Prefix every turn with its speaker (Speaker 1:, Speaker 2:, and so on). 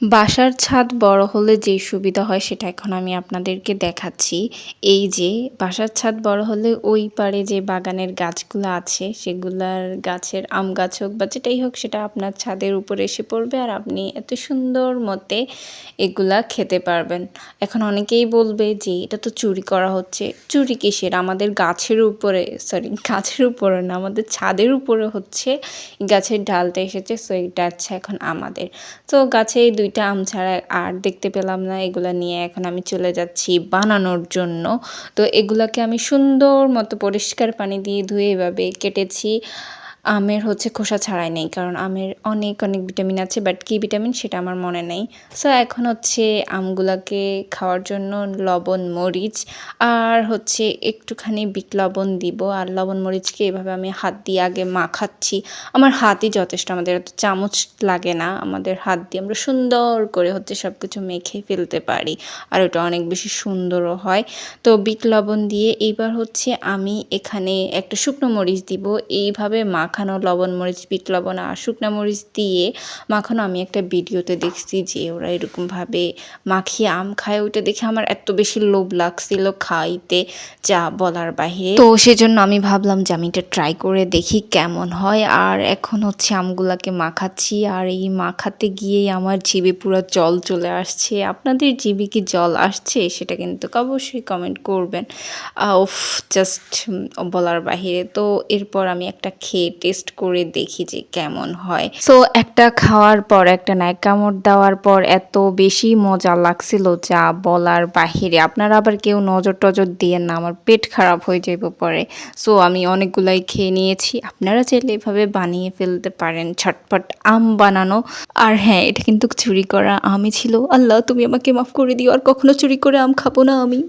Speaker 1: বাসার ছাদ বড় হলে যে সুবিধা হয় সেটা এখন আমি আপনাদেরকে দেখাচ্ছি। এই যে বাসার ছাদ বড় হলে ওই পারে যে বাগানের গাছগুলো আছে, সেগুলার গাছের আম গাছ হোক বা যেটাই হোক সেটা আপনার ছাদের উপরে এসে পড়বে আর আপনি এত সুন্দর মতে এগুলা খেতে পারবেন। এখন অনেকেই বলবে যে, এটা তো চুরি করা হচ্ছে। চুরি কিসের? আমাদের গাছের উপরে সরি গাছের উপরে না, আমাদের ছাদের উপরে হচ্ছে। গাছের ডালটা এসেছে সো এটা এখন আমাদের। তো গাছে এই দুইটা আম ছাড়া আর দেখতে পেলাম না, এগুলো নিয়ে এখন আমি চলে যাচ্ছি বানানোর জন্য। তো এগুলাকে আমি সুন্দর মতো পরিষ্কার পানি দিয়ে ধুয়ে এভাবে কেটেছি। আমের হচ্ছে খোসা ছাড়াই নেই, কারণ আমের অনেক অনেক ভিটামিন আছে বাট কী ভিটামিন সেটা আমার মনে নেই। সো এখন হচ্ছে আমগুলাকে খাওয়ার জন্য লবণ, মরিচ, আর হচ্ছে একটুখানি বিট লবণ দিব, আর লবণ, মরিচকে এভাবে আমি হাত দিয়ে আগে মাখাচ্ছি। আমার হাতই যথেষ্ট, আমাদের এত চামচ লাগে না, আমাদের হাত দিয়ে আমরা সুন্দর করে হচ্ছে সব কিছু মেখে ফেলতে পারি, আর ওটা অনেক বেশি সুন্দরও হয়। তো বিট লবণ দিয়ে এইবার হচ্ছে আমি এখানে একটা শুকনো মরিচ দিব, এইভাবে মাখানো লবণ মরিচ, বিট লবণ আর শুকনো মরিচ দিয়ে মাখানো। আমি একটা ভিডিওতে দেখছি যে ওরা এরকমভাবে মাখিয়ে আম খায়। ওইটা দেখে আমার এত বেশি লোভ লাগছিল খাইতে যা বলার বাহিরে। তো সেজন্য আমি ভাবলাম যে আমি এটা ট্রাই করে দেখি কেমন হয়। আর এখন হচ্ছে আমগুলাকে মাখাচ্ছি। আর এই মাখাতে গিয়েই আমার জিভে পুরো জল চলে আসছে। আপনাদের জিভে কি জল আসছে? সেটা কিন্তু অবশ্যই কমেন্ট করবেন। উফ জাস্ট বলার বাহিরে। তো এরপর আমি একটা খেয়ে টেস্ট করে দেখি যে কেমন হয়। সো একটা খাওয়ার পর, একটা নায়ক কামড় দেওয়ার পর এত বেশি মজা লাগছিল যা বলার বাহিরে। আপনারা আবার কেউ নজর টজর দিয়ে না, আমার পেট খারাপ হয়ে যাইব পরে। সো আমি অনেকগুলাই খেয়ে নিয়েছি। আপনারা চাইলে এভাবে বানিয়ে ফেলতে পারেন ছটপট আম বানানো। আর হ্যাঁ এটা কিন্তু চুরি করা আমই ছিল। আল্লাহ, তুমি আমাকে মাফ করে দিও। আর কখনো চুরি করে আম খাব না আমি।